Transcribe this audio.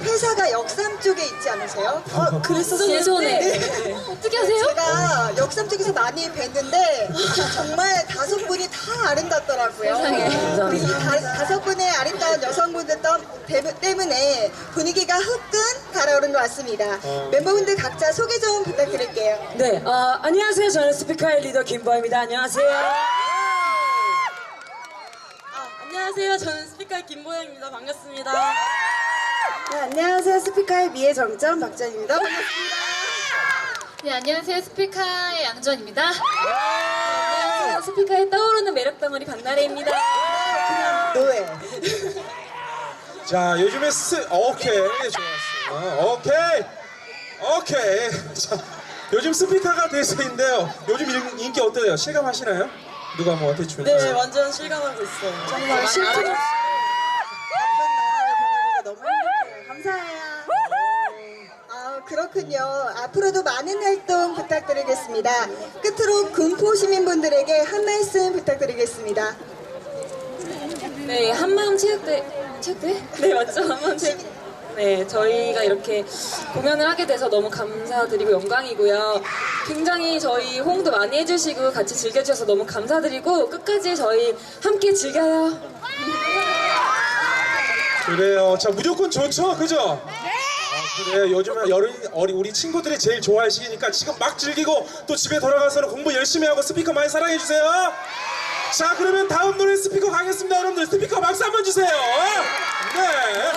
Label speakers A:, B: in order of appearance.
A: 회사가 역삼 쪽에 있지 않으세요?
B: 어, 그랬었어요.
C: 예전에.
A: 네.
C: 어떻게 하세요?
A: 제가 역삼 쪽에서 많이 뵀는데 정말 다섯 분이 다 아름답더라고요.
C: 세상에.
A: 우리 이 다, 다섯 분의 아름다운 여성분들 때- 때문에 분위기가 후끈 달아오른 것 같습니다. 멤버분들 각자 소개 좀 부탁드릴게요.
B: 네, 어, 안녕하세요. 저는 스피커의 리더 김보입니다. 안녕하세요.
C: 안녕하세요. 저는 스피커 김보영입니다. 반갑습니다.
A: 네, 안녕하세요. 스피커의 미의 정점 박전입니다. 반갑습니다.
C: 네, 안녕하세요. 스피카의 양전입니다. 네, 안녕하세요. 스피카의 떠오르는 매력 덩어리 박나래입니다.
A: 노예.
D: 자, 요즘에 스, 오케이. 좋았어. 오케이. 오케이. 자, 요즘 스피커가 대세인데요. 요즘 인- 인기 어때요? 실감하시나요? 누가 뭐 어떻게 주면
B: 네, 완전 실감하고 있어요.
A: 정말 실증 없이 바쁜 나라를 보내고 너무 행복해요. 감사해요. 아, 그렇군요. 앞으로도 많은 활동 부탁드리겠습니다. 끝으로 군포 시민분들에게 한 말씀 부탁드리겠습니다.
C: 네, 한마음 체육대 체육대? 네, 맞죠. 한마음 체육. 네, 저희가 이렇게 공연을 하게 돼서 너무 감사드리고 영광이고요. 굉장히 저희 호응도 많이 해주시고 같이 즐겨주셔서 너무 감사드리고 끝까지 저희 함께 즐겨요.
D: 그래요. 자, 무조건 좋죠? 그죠? 아, 그래 요즘에 여름 어리 우리 친구들이 제일 좋아할 시기니까 지금 막 즐기고 또 집에 돌아가서는 공부 열심히 하고 스피커 많이 사랑해 주세요. 자 그러면 다음 노래 스피커 가겠습니다 여러분들 스피커 박수 한번 주세요. 네.